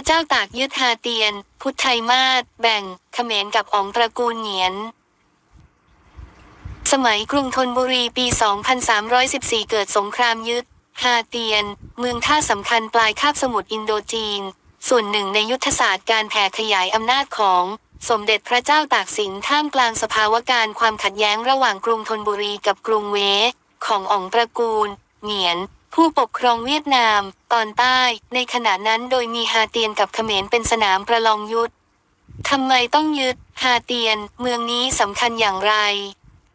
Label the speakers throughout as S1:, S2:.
S1: ระเจ้าตากยึดฮาเตียน พุทธไทยมาศแบ่งเขมรกับองตระกูลเหงียน สมัยกรุงธนบุรีปี 2314 เกิดสงครามยึดฮาเตียน เมืองท่าสำคัญปลายคาบสมุทรอินโดจีน ส่วนหนึ่งในยุทธศาสตร์การแผ่ขยายอำนาจของสมเด็จพระเจ้าตากสินท่ามกลางสภาวะการความขัดแย้งระหว่างกรุงธนบุรีกับกรุงเว ของอองตระกูล เหงียน ผู้ปกครองเวียดนาม ตอนใต้ ในขณะนั้นโดยมีฮาเตียนกับเขมรเป็นสนามประลองยุทธทำไมต้องยึดฮาเตียน เมืองนี้สำคัญอย่างไร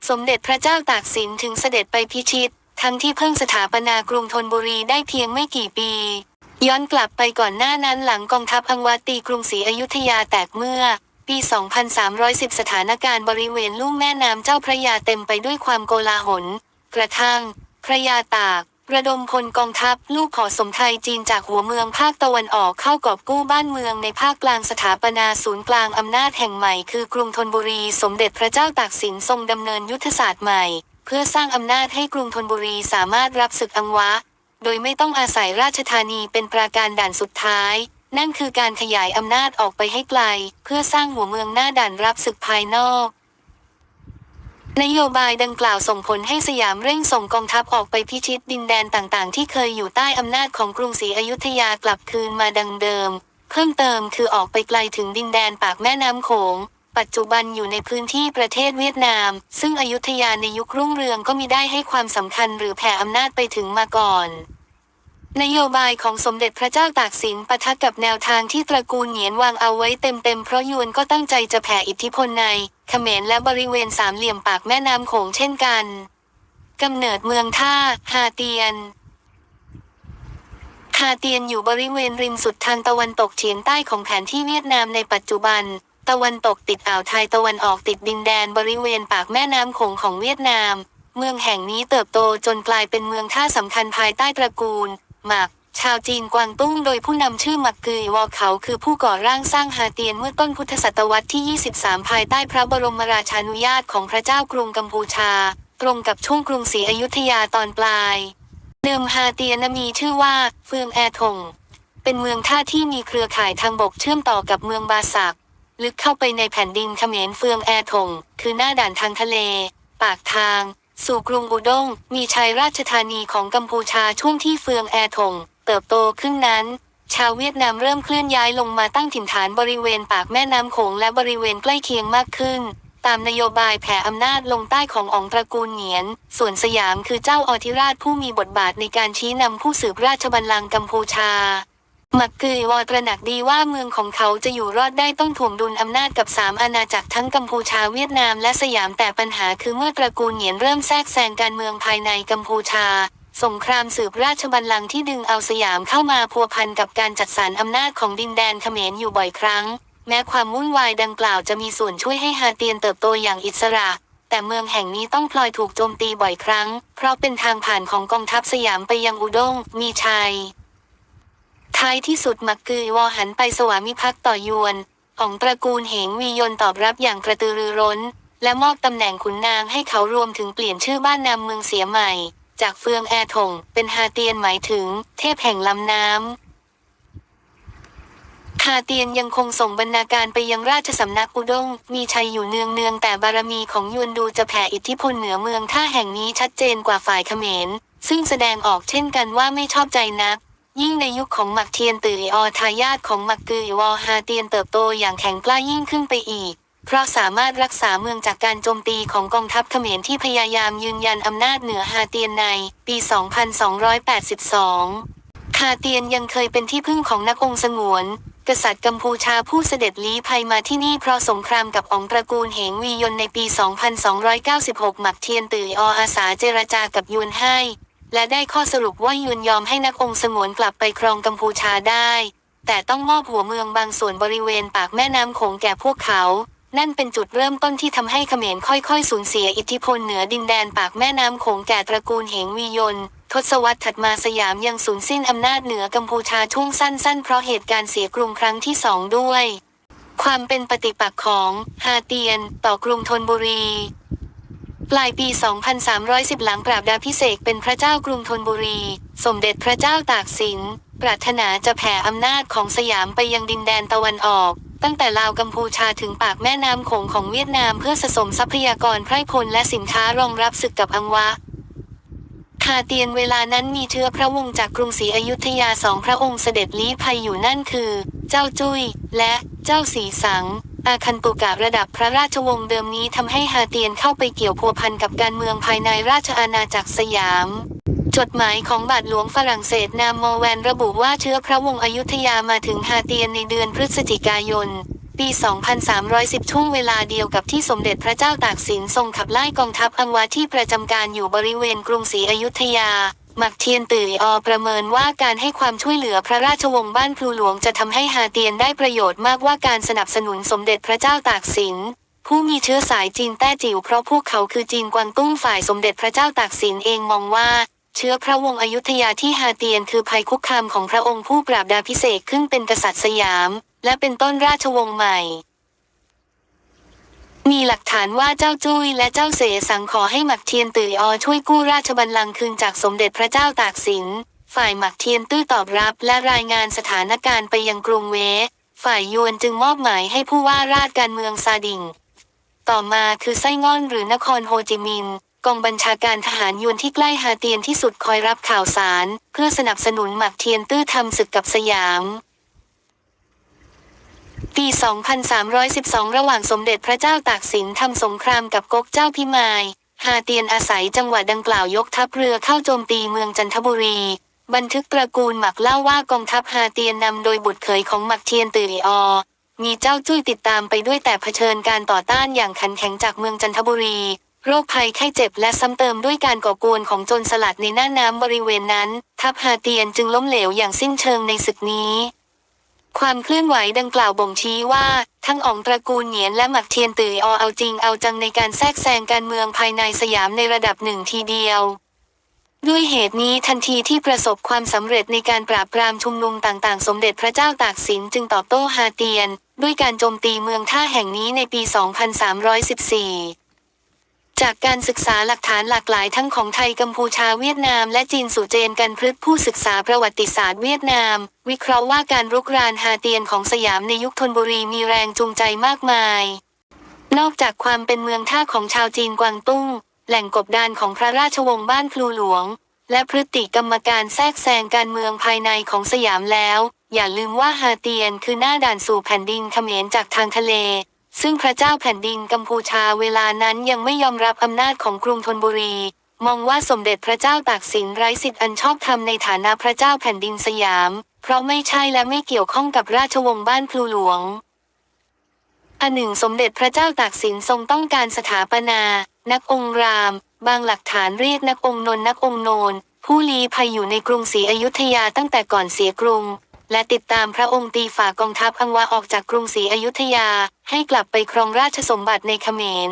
S1: สมเด็จพระเจ้าตากสินถึงเสด็จไปพิชิต ทั้งที่เพิ่งสถาปนากรุงธนบุรีได้เพียงไม่กี่ปี ย้อนกลับไปก่อนหน้านั้นหลังกองทัพอังวาตีกรุงศรีอยุธยาแตกเมื่อ ปี 2310 สถานการณ์บริเวณลุ่มแม่น้ำเจ้าพระยาเต็มไปด้วยความโกลาหล กระทั่ง พระยาตาก ระดมพลกองทัพลูกขอสมไทยจีนจากหัวเมืองภาคตะวันออกเข้ากอบกู้บ้านเมืองในภาคกลางสถาปนาศูนย์กลางอำนาจแห่งใหม่คือกรุงธนบุรีสมเด็จพระเจ้าตากสินทรงดำเนินยุทธศาสตร์ใหม่ เพื่อสร้างอำนาจให้กรุงธนบุรีสามารถรับศึกอังวะ โดยไม่ต้องอาศัยราชธานีเป็นปราการด่านสุดท้าย นั่นคือการขยายอำนาจออกไปให้ไกล เพื่อสร้างหัวเมืองหน้าด่านรับศึกภายนอก นโยบายดังกล่าวส่งผลให้สยามเร่งส่งกองทัพออกไปพิชิตดินแดนต่างๆ ที่เคยอยู่ใต้อำนาจของกรุงศรีอยุธยากลับคืนมาดังเดิม เพิ่มเติมคือออกไปไกลถึงดินแดนปากแม่น้ำโขง ปัจจุบันอยู่ในพื้นที่ประเทศเวียดนาม ซึ่งอยุธยาในยุครุ่งเรืองก็มีได้ให้ความสำคัญหรือแผ่อำนาจไปถึงมาก่อนนโยบายของสมเด็จพระเจ้าตากสินปะทะกับแนวทางที่ตระกูลเหงียนวางเอาไว้เต็มๆเพราะยวนก็ตั้งใจจะแผ่อิทธิพลใน เขมรและบริเวณสามเหลี่ยมปากแม่น้ำโขงเช่นกันกำเนิดเมืองท่าฮาเตียนฮาเตียนอยู่บริเวณริมสุดทางตะวันตกเฉียงใต้ของแผนที่เวียดนามในปัจจุบัน ตะวันตกติดอ่าวไทยตะวันออกติดดินแดนบริเวณปากแม่น้ำโขงของเวียดนาม เมืองแห่งนี้เติบโตจนกลายเป็นเมืองท่าสำคัญภายใต้ตระกูลหมัก ชาวจีนกวางตุ้งโดยผู้นำชื่อหมักกึยวอเขาคือผู้ก่อร่างสร้างฮาเตียนเมื่อต้นพุทธศตวรรษที่ 23 ภายใต้พระบรมราชานุญาตของพระเจ้ากรุงกัมพูชา ตรงกับช่วงกรุงศรีอยุธยาตอนปลาย เดิมฮาเตียนมีชื่อว่าเฟืองแอทง เป็นเมืองท่าที่มีเครือข่ายทางบกเชื่อมต่อกับเมืองบาสัก ลึกเข้าไปในแผ่นดินเขมรเฟืองแอทง คือหน้าด่านทางทะเล ปากทาง สู่กรุงอุด้งมีชัยราชธานีของกัมพูชาช่วงที่เฟืองแอทง เติบโตขึ้นนั้น ชาวเวียดนามเริ่มเคลื่อนย้ายลงมาตั้งถิ่นฐานบริเวณปากแม่น้ำโขงและบริเวณใกล้เคียงมากขึ้น ตามนโยบายแผ่อำนาจลงใต้ขององค์ตระกูลเหงียน ส่วนสยามคือเจ้าอธิราชผู้มีบทบาทในการชี้นำผู้สืบราชบัลลังก์กัมพูชามักกึยวอตระหนักดีว่าเมืองของเขาจะอยู่รอดได้ต้องถ่วงดุลอำนาจกับสามอาณาจักรทั้งกัมพูชาเวียดนามและสยามแต่ปัญหาคือเมื่อตระกูลเหงียนเริ่มแทรกแซงการเมืองภายในกัมพูชา สงครามสืบราชบัลลังก์ที่ดึงเอาสยามเข้ามาพัวพันกับการจัดสรรอำนาจของดินแดนเขมรอยู่บ่อยครั้ง แม้ความวุ่นวายดังกล่าวจะมีส่วนช่วยให้ฮาเตียนเติบโตอย่างอิสระ แต่เมืองแห่งนี้ต้องพลอยถูกโจมตีบ่อยครั้ง เพราะเป็นทางผ่านของกองทัพสยามไปยังอุด้งมีชัย ท้ายที่สุดมักกือวอหันไปสวามิภักดิ์ต่อยวนของตระกูลเหงวียนตอบรับอย่างกระตือรือร้น และมอบตำแหน่งขุนนางให้เขารวมถึงเปลี่ยนชื่อบ้านนามเมืองเสียใหม่ จากเฟืองแอถงเป็นฮาเตียนหมายถึง เทพแห่งลำน้ำฮาเตียนยังคงส่งบรรณาการไปยังราชสำนักอุด้งมีชัยอยู่เนืองเนืองๆแต่บารมีของยวนดูจะแผ่อิทธิพลเหนือเมืองท่าแห่งนี้ชัดเจนกว่าฝ่ายเขมร ซึ่งแสดงออกเช่นกันว่าไม่ชอบใจนักยิ่งในยุคของหมักเทียนตืออทายาทของหมักกือวอฮาเตียนเติบโตอย่างแข็งกล้ายิ่งขึ้นไปอีก เพราะสามารถรักษาเมืองจากการโจมตีของกองทัพเขมรที่พยายามยืนยันอำนาจเหนือฮาเตียนใน ปี 2282 ฮาเตียนยังเคยเป็นที่พึ่งของนักองค์สงวน กษัตริย์กัมพูชาผู้เสด็จลี้ภัยมาที่นี่เพราะสงครามกับองค์ตระกูลเหงวียนในปี 2296 หมักเทียนตือออาสาเจรจากับยวนให้ และได้ข้อสรุปว่ายวนยอมให้นักองค์สงวนกลับไปครองกัมพูชาได้ แต่ต้องมอบหัวเมืองบางส่วนบริเวณปากแม่น้ำโขงแก่พวกเขา นั่นเป็นจุดเริ่มต้นที่ทำให้เขมรค่อยๆ สูญเสียอิทธิพลเหนือดินแดนปากแม่น้ำโขงแก่ตระกูลเหงวียนทศวรรษถัดมาสยามยังสูญสิ้นอำนาจเหนือกัมพูชาช่วงสั้นๆ เพราะเหตุการณ์เสียกรุงครั้งที่สองด้วย ความเป็นปฏิปักษ์ของฮาเตียน ต่อกรุงธนบุรี ปลายปี 2310 หลังปราบดาพิเศษกเป็นพระเจ้ากรุงธนบุรี สมเด็จพระเจ้าตากสิน ปรารถนาจะแผ่อำนาจของสยามไปยังดินแดนตะวันออก ตั้งแต่ลาวกัมพูชาถึงปากแม่น้ำโขงของเวียดนามเพื่อสะสมทรัพยากรไพร่พลและสินค้ารองรับศึกกับอังวะคาเตียนเวลานั้นมีเชื้อพระวงศ์จากกรุงศรีอยุธยาสองพระองค์เสด็จลี้ภัยอยู่นั่นคือ เจ้าจุ้ยและเจ้าสีสัง อาคันตุกะระดับพระราชวงศ์เดิมนี้ทำให้ฮาเตียนเข้าไปเกี่ยวพัวพันกับการเมืองภายในราชอาณาจักรสยาม จดหมายของบาทหลวงฝรั่งเศสนามโมแวนระบุว่าเชื้อพระวงศ์อยุธยามาถึงฮาเตียนในเดือนพฤศจิกายน ปี 2310 ช่วงเวลาเดียวกับที่สมเด็จพระเจ้าตากสินทรงขับไล่กองทัพอังวาที่ประจำการอยู่บริเวณกรุงศรีอยุธยาหมักเทียนตื่ออประเมินว่าการให้ความช่วยเหลือพระราชวงศ์บ้านพลูหลวงจะทำให้ฮาเตียนได้ประโยชน์มากกว่าการสนับสนุนสมเด็จพระเจ้าตากสินผู้มีเชื้อสายจีนแต้จิ๋วเพราะพวกเขาคือจีนกวางตุ้งฝ่ายสมเด็จพระเจ้าตากสินเองมองว่า เชื้อพระวงศ์อยุธยาที่ฮาเตียนคือภัยคุกคามของพระองค์ผู้ปราบดาพิเศษขึ้นเป็นกษัตริย์สยาม และเป็นต้นราชวงศ์ใหม่ มีหลักฐานว่าเจ้าจุ้ยและเจ้าเสสังขอให้หมักเทียนตื่ออช่วยกู้ราชบัลลังก์คืนจากสมเด็จพระเจ้าตากสิน ฝ่ายหมักเทียนตื้อตอบรับและรายงานสถานการณ์ไปยังกรุงเวฝ่ายยวนจึงมอบหมายให้ผู้ว่าราชการเมืองซาดิง ต่อมาคือไส้ง่อนหรือนครโฮจิมินห์ กองบัญชาการทหารยวนที่ใกล้ฮาเตียนที่สุดคอยรับข่าวสาร เพื่อสนับสนุนหมักเทียนตื้อทำศึกกับสยามปี 2312 ระหว่างสมเด็จพระเจ้าตากสินทำสงครามกับก๊กเจ้าพิมาย ฮาเตียนอาศัยจังหวะดังกล่าวยกทัพเรือเข้าโจมตีเมืองจันทบุรี บันทึกตระกูลหมักเล่าว่ากองทัพฮาเตียนนำโดยบุตรเขยของหมักเทียนตื่ออ มีเจ้าจุ้ยติดตามไปด้วยแต่เผชิญการต่อต้านอย่างขันแข็งจากเมืองจันทบุรี โรคภัยไข้เจ็บและซ้ำเติมด้วยการก่อกวนของโจรสลัดในหน้าน้ำบริเวณนั้น ทัพฮาเตียนจึงล้มเหลวอย่างสิ้นเชิงในศึกนี้ ความเคลื่อนไหวดังกล่าวบ่งชี้ว่า ทั้งอองตระกูลเหนียนและหมักเทียนตื่ออเอาจริงเอาจังในการแทรกแซงการเมืองภายในสยามในระดับหนึ่งทีเดียวด้วยเหตุนี้ทันทีที่ประสบความสำเร็จในการปราบปรามชุมนุมต่างๆ สมเด็จพระเจ้าตากสินจึงตอบโต้ฮาเตียน ด้วยการโจมตีเมืองท่าแห่งนี้ในปี 2314 จากการศึกษาหลักฐานหลากหลายทั้งของไทยกัมพูชาเวียดนามและจีนสุเจนกันพฤกษ์ผู้ศึกษาประวัติศาสตร์เวียดนาม วิเคราะห์ว่าการรุกรานฮาเตียนของสยามในยุคธนบุรีมีแรงจูงใจมากมาย นอกจากความเป็นเมืองท่าของชาวจีนกวางตุ้ง แหล่งกบดานของพระราชวงศ์บ้านพลูหลวง และพฤติกรรมการแทรกแซงการเมืองภายในของสยามแล้ว อย่าลืมว่าฮาเตียนคือหน้าด่านสู่แผ่นดินเขมรจากทางทะเล ซึ่งพระเจ้าแผ่นดินกัมพูชาเวลานั้นยังไม่ยอมรับอำนาจของกรุงธนบุรี มองว่าสมเด็จพระเจ้าตากสินไร้สิทธิ์อันชอบธรรมในฐานะพระเจ้าแผ่นดินสยาม เพราะไม่ใช่และไม่เกี่ยวข้องกับราชวงศ์บ้านพลูหลวงอันหนึ่งสมเด็จพระเจ้าตากสินทรงต้องการสถาปนา นักองค์ราม บางหลักฐานเรียกนักองค์นนนักองค์โนนผู้ลี้ภัยอยู่ในกรุงศรีอยุธยาตั้งแต่ก่อนเสียกรุง และติดตามพระองค์ตีฝ่ากองทัพอังวาออกจากกรุงศรีอยุธยา ให้กลับไปครองราชสมบัติในเขมร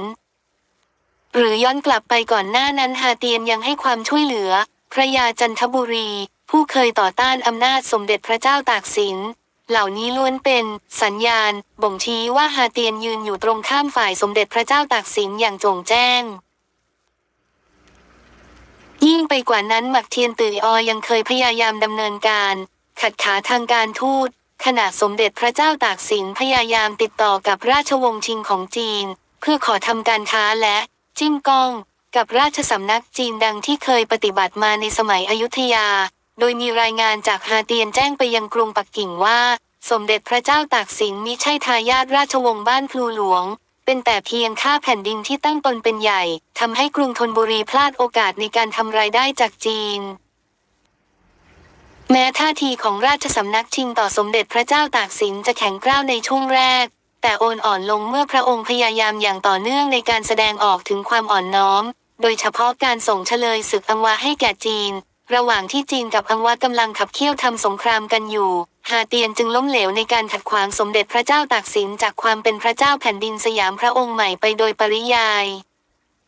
S1: หรือย้อนกลับไปก่อนหน้านั้นฮาเตียนยังให้ความช่วยเหลือ พระยาจันทบุรี ผู้เคยต่อต้านอำนาจสมเด็จพระเจ้าตากสิน เหล่านี้ล้วนเป็นสัญญาณ บ่งชี้ว่าฮาเตียนยืนอยู่ตรงข้ามฝ่ายสมเด็จพระเจ้าตากสินอย่างโจ่งแจ้งยิ่งไปกว่านั้นหมักเทียนตื่ออยังเคยพยายามดำเนินการ ขัดขาทางการทูตขณะสมเด็จพระเจ้าตากสินพยายามติดต่อกับราชวงศ์ชิงของจีน เพื่อขอทำการค้าและจิ้มกอง กับราชสำนักจีนดังที่เคยปฏิบัติมาในสมัยอยุธยา โดยมีรายงานจากฮาเตียนแจ้งไปยังกรุงปักกิ่งว่า สมเด็จพระเจ้าตากสินมิใช่ทายาทราชวงศ์บ้านพลูหลวง เป็นแต่เพียงข้าแผ่นดินที่ตั้งตนเป็นใหญ่ทำให้กรุงธนบุรีพลาดโอกาสในการทำรายได้จากจีน แม้ท่าทีของราชสำนักชิงต่อสมเด็จพระเจ้าตากสินจะแข็งกร้าวในช่วงแรก แต่โอนอ่อนลงเมื่อพระองค์พยายามอย่างต่อเนื่องในการแสดงออกถึงความอ่อนน้อม โดยเฉพาะการส่งเฉลยศึกอังวาให้แก่จีน ระหว่างที่จีนกับอังวากำลังขับเคี่ยวทำสงครามกันอยู่ ฮาเตียนจึงล้มเหลวในการขัดขวางสมเด็จพระเจ้าตากสินจากความเป็นพระเจ้าแผ่นดินสยามพระองค์ใหม่ไปโดยปริยาย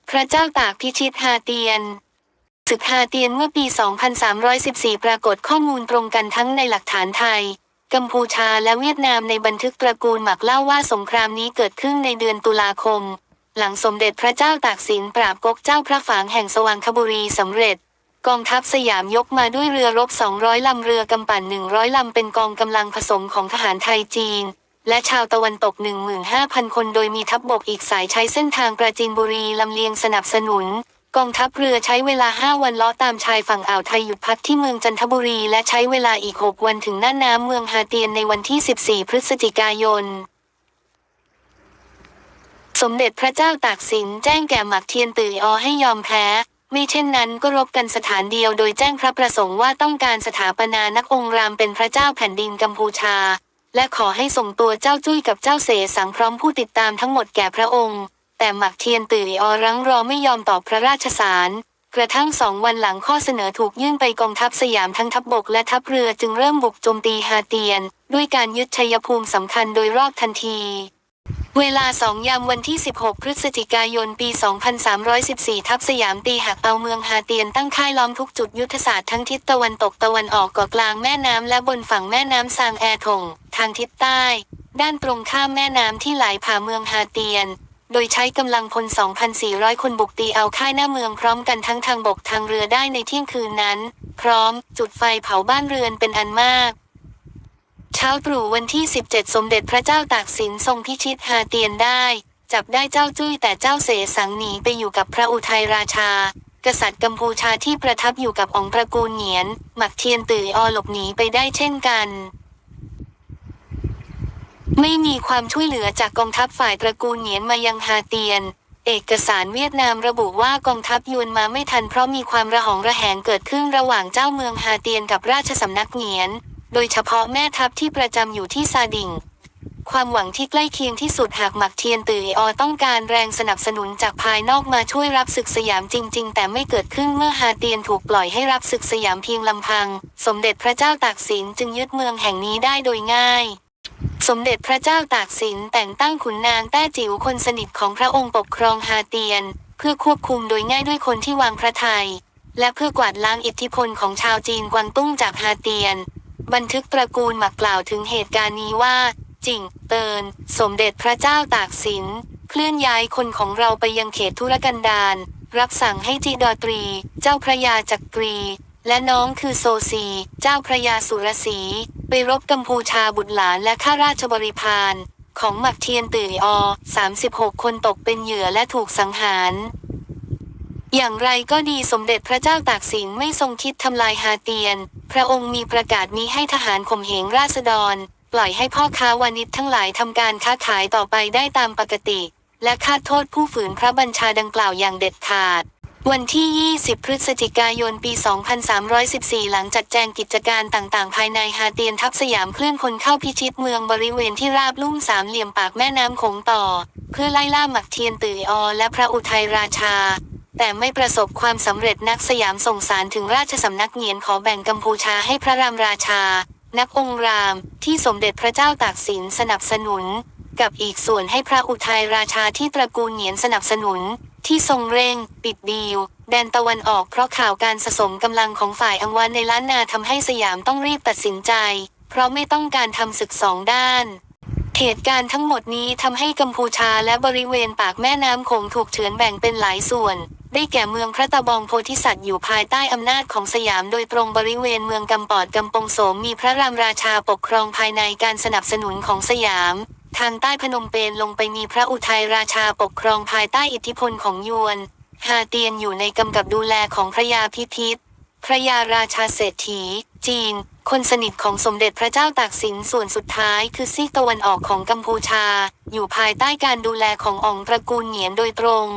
S1: พระเจ้าตากพิชิตฮาเตียน ศึกฮาเตียนเมื่อปี 2314 ปรากฏข้อมูลตรงกันทั้งในหลักฐานไทย กัมพูชาและเวียดนามในบันทึกตระกูลหมักเล่าว่าสงครามนี้เกิดขึ้นในเดือนตุลาคม หลังสมเด็จพระเจ้าตากสินปราบก๊กเจ้าพระฝางแห่งสว่างคบุรีสำเร็จ กองทัพสยามยกมาด้วยเรือรบ 200 ลำเรือกำปั่น 100 ลำเป็นกองกำลังผสมของทหารไทยจีน และชาวตะวันตก 15,000 คน โดยมีทัพบบกอีกสายใช้เส้นทางปราจีนบุรีลำเลียงสนับสนุน กองทัพเรือใช้เวลา 5 วันลาะตามชายฝั่งอ่าวไทยหยุดพักที่เมืองจันทบุรี และใช้เวลาอีก 6 วันถึงหน้าน้ำเมืองฮาเตียนในวันที่ 14 พฤศจิกายน สมเด็จพระเจ้าตากสินแจ้งแก่หมักเทียนตื่ออให้ยอมแพ้ ไม่เช่นนั้นก็รบกันสถานเดียวโดยแจ้งพระประสงค์ว่าต้องการสถาปนานักองค์รามเป็นพระเจ้าแผ่นดินกัมพูชา และขอให้ส่งตัวเจ้าจุ้ยกับเจ้าเสสังพร้อมผู้ติดตามทั้งหมดแก่พระองค์ แต่หมักเทียนตื่ออรังรอไม่ยอมตอบพระราชสาร กระทั่งสองวันหลังข้อเสนอถูกยื่นไปกองทัพสยามทั้งทัพบบกและทัพเรือจึงเริ่มบุกโจมตีฮาเตียน ด้วยการยึดชัยภูมิสำคัญโดยรอบทันทีเวลาสองยามวันที่ 16 พฤศจิกายน ปี 2314 ทัพสยามตีหักเอาเมืองฮาเตียนตั้งค่ายล้อมทุกจุดยุทธศาสตร์ทั้งทิศตะวันตกตะวันออกเกาะกลางแม่น้ำและบนฝั่งแม่น้ำซางแอถงทางทิศใต้ ด้านตรงข้ามแม่น้ำที่ไหลผ่าเมืองฮาเตียน โดยใช้กำลังพล 2,400 คนบุกตีเอาค่ายหน้าเมืองพร้อมกันทั้งทางบกทางเรือได้ในเที่ยงคืนนั้น พร้อมจุดไฟเผาบ้านเรือนเป็นอันมาก เช้าตรู่วันที่ 17 สมเด็จพระเจ้าตากสินทรงพิชิตฮาเตียนได้ จับได้เจ้าจุ้ยแต่เจ้าเสสังหนีไปอยู่กับพระอุทัยราชา กษัตริย์กัมพูชาที่ประทับอยู่กับองค์ตระกูลเหงียน หมักเทียนตื่ออหลบหนีไปได้เช่นกัน ไม่มีความช่วยเหลือจากกองทัพฝ่ายตระกูลเหงียนมายังฮาเตียน เอกสารเวียดนามระบุว่ากองทัพยวนมาไม่ทันเพราะมีความระหองระแหงเกิดขึ้นระหว่างเจ้าเมืองฮาเตียนกับราชสำนักเหงียน โดยเฉพาะแม่ทัพที่ประจำอยู่ที่ซาดิงความหวังที่ใกล้เคียงที่สุดหากหมักเทียนตืออต้องการแรงสนับสนุนจากภายนอกมาช่วยรับศึกสยามจริง ๆ แต่ไม่เกิดขึ้นเมื่อฮาเตียนถูกปล่อยให้รับศึกสยามเพียงลำพัง สมเด็จพระเจ้าตากสินจึงยึดเมืองแห่งนี้ได้โดยง่าย สมเด็จพระเจ้าตากสินแต่งตั้งขุนนางแต้จิ๋วคนสนิทของพระองค์ปกครองฮาเตียน เพื่อควบคุมโดยง่ายด้วยคนที่วางพระทัยและเพื่อกวาดล้างอิทธิพลของชาวจีนกวางตุ้งจากฮาเตียน บันทึกตระกูลหมักกล่าวถึงเหตุการณ์นี้ว่า จิงเติน สมเด็จพระเจ้าตากสิน เคลื่อนย้ายคนของเราไปยังเขตธุรกันดารรับสั่งให้จีดอตรี เจ้าพระยาจักรี และน้องคือโซซี เจ้าพระยาสุรศีไปรบกัมพูชาบุตรหลานและข้าราชบริพารของหมักเทียนตื่ออ36 คนตกเป็นเหยื่อและถูกสังหาร อย่างไรก็ดีสมเด็จพระเจ้าตากสินไม่ทรงคิดทำลายฮาเตียน พระองค์มีประกาศมีให้ทหารข่มเหงราษฎร ปล่อยให้พ่อค้าวานิชทั้งหลายทำการค้าขายต่อไปได้ตามปกติ และคาดโทษผู้ฝืนพระบัญชาดังกล่าวอย่างเด็ดขาด วันที่ 20 พฤศจิกายน ปี 2314 หลังจัดแจงกิจการต่างๆ ภายในฮาเตียนทัพสยามเคลื่อนคนเข้าพิชิตเมืองบริเวณที่ราบลุ่มสามเหลี่ยมปากแม่น้ำโขงต่อ เพื่อไล่ล่าหมักเทียนตื่ออและพระอุทัยราชา แต่ไม่ประสบความสำเร็จนักสยามส่งสารถึงราชสำนักเงียนขอแบ่งกัมพูชาให้พระรามราชา นักองราม ที่สมเด็จพระเจ้าตากสินสนับสนุน กับอีกส่วนให้พระอุทัยราชาที่ตระกูลเหงียนสนับสนุน ที่ทรงเร่ง ปิดดีล แดนตะวันออกเพราะข่าวการสะสมกำลังของฝ่ายอังวานในล้านนาทำให้สยามต้องรีบตัดสินใจ เพราะไม่ต้องการทำศึกสองด้านเหตุการณ์ทั้งหมดนี้ทำให้กัมพูชาและบริเวณปากแม่น้ำโขงถูกเฉือนแบ่งเป็นหลายส่วน ได้แก่เมืองพระตะบองโพธิสัตว์อยู่ภายใต้อำนาจของสยามโดยตรงบริเวณเมืองกำปอดกำปงโสมมีพระรามราชาปกครองภายในการสนับสนุนของสยาม ทางใต้พนมเปญลงไปมีพระอุทัยราชาปกครองภายใต้อิทธิพลของยวน ฮาเตียนอยู่ในกำกับดูแลของพระยาพิพิธพระยาราชาเศรษฐี จีน คนสนิทของสมเด็จพระเจ้าตากสินส่วนสุดท้ายคือซีกตะวันออกของกัมพูชา อยู่ภายใต้การดูแลขององค์ตระกูลเหงียนโดยตรง